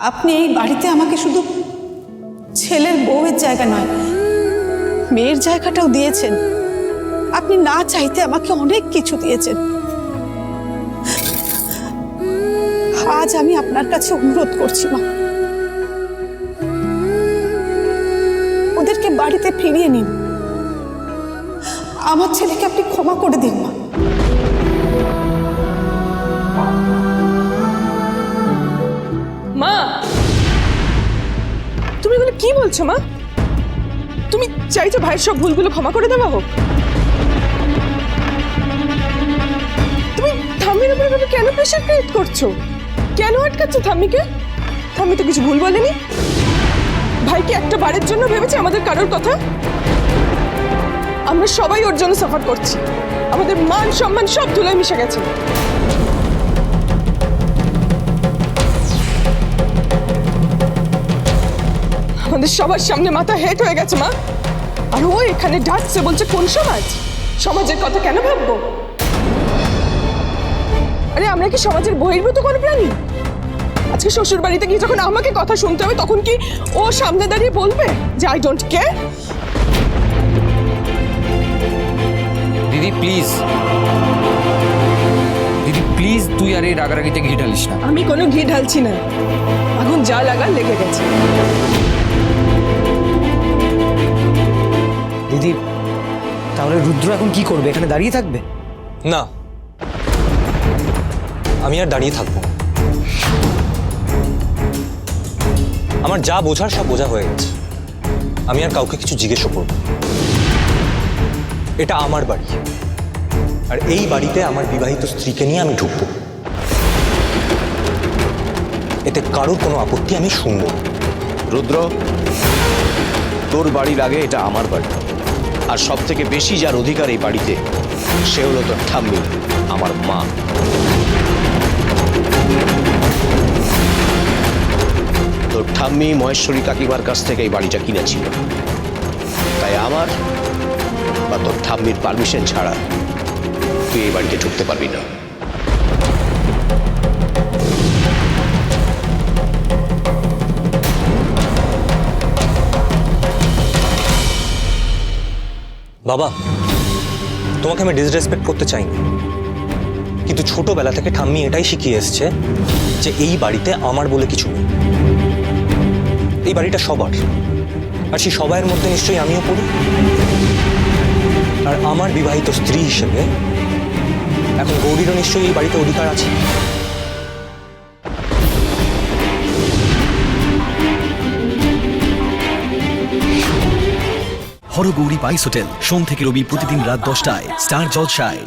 আপনি এই বাড়িতে আমাকে শুধু ছেলের বউয়ের জায়গা নয়, মেয়ের জায়গাটাও দিয়েছেন। আপনি না চাইতে আমাকে অনেক কিছু দিয়েছেন। আজ আমি আপনার কাছে অনুরোধ করছি, মা। ওদেরকে বাড়িতে ফিরিয়ে নিন। আমার ছেলেকে আপনি ক্ষমা করে কি বলছো, মা? তুমি চাইছো ভাইয়ের সব ভুলগুলো ক্ষমা করে দেওয়া হোক? তুমি থাম্মির উপরে এভাবে কেন প্রেশার ক্রিয়েট করছ? কেন আটকাচ্ছ থাম্মিকে থাম্মি তো কিছু ভুল বলেনি। ভাই কি একটা বারের জন্য ভেবেছে আমাদের কারোর কথা? আমরা সবাই ওর জন্য সাফার করছি। আমাদের মান, সম্মান সব ধুলোয় মিশে গেছে। আমাদের সবার সামনে মাথা হেট হয়ে গেছে মা। আর ও এখানে ডাকছে বলছে কোন সমাজ? সমাজের কথা কেন ভাববো? আরে আমরা কি সমাজের বহির্ভূত কোনো প্রাণী? আজকে শ্বশুর বাড়িতে গিয়ে যখন আমাকে কথা শুনতে হবে তখন কি ও সামনে দাঁড়িয়ে বলবে যে আই ডোন্ট কেয়ার দিদি প্লিজ দিদি প্লিজ তুই আর এই রাগারাগিতে ঘি ঢালিস না। আমি কোনো ঘি ঢালছি না। আগুন যা লাগার লেগে গেছে। তাহলে রুদ্র এখন কি করবে? এখানে দাঁড়িয়ে থাকবে? না। আমি আর দাঁড়িয়ে থাকব আমার যা বোঝার সব বোঝা হয়ে গেছে। আমি আর কাউকে কিছু জিজ্ঞেসও করব এটা আমার বাড়ি। আর এই বাড়িতে আমার বিবাহিত স্ত্রীকে নিয়ে আমি ঢুকবো। এতে কারোর কোনো আপত্তি আমি শুনব না। রুদ্র তোর বাড়ির আগে এটা আমার বাড়ি। আর সব থেকে বেশি যার অধিকার এই বাড়িতে, সে হলো তোর ঠাম্মি, আমার মা। তোর ঠাম্মি মহেশ্বরী কাকিমার কাছ থেকে এই বাড়িটা কিনেছিল। তাই আমার বা তোর ঠাম্মির পারমিশন ছাড়া তুই এই বাড়িতে ঢুকতে পারবি না। বাবা, তোমাকে আমি ডিসরেসপেক্ট করতে চাইনি। কিন্তু ছোটবেলা থেকে ঠাম্মি এটাই শিখিয়ে এসছে যে এই বাড়িতে আমার বলে কিছু নেই। এই বাড়িটা সবার। আর সেই সবাইয়ের মধ্যে নিশ্চয়ই আমিও পড়ি। আর আমার বিবাহিত স্ত্রী হিসেবে এখন গৌরীরও নিশ্চয়ই এই বাড়িতে অধিকার আছে। হরগৌরী বাইস হোটেল সোম থেকে রবি প্রতিদিন রাত দশটায়। স্টার জলসায়।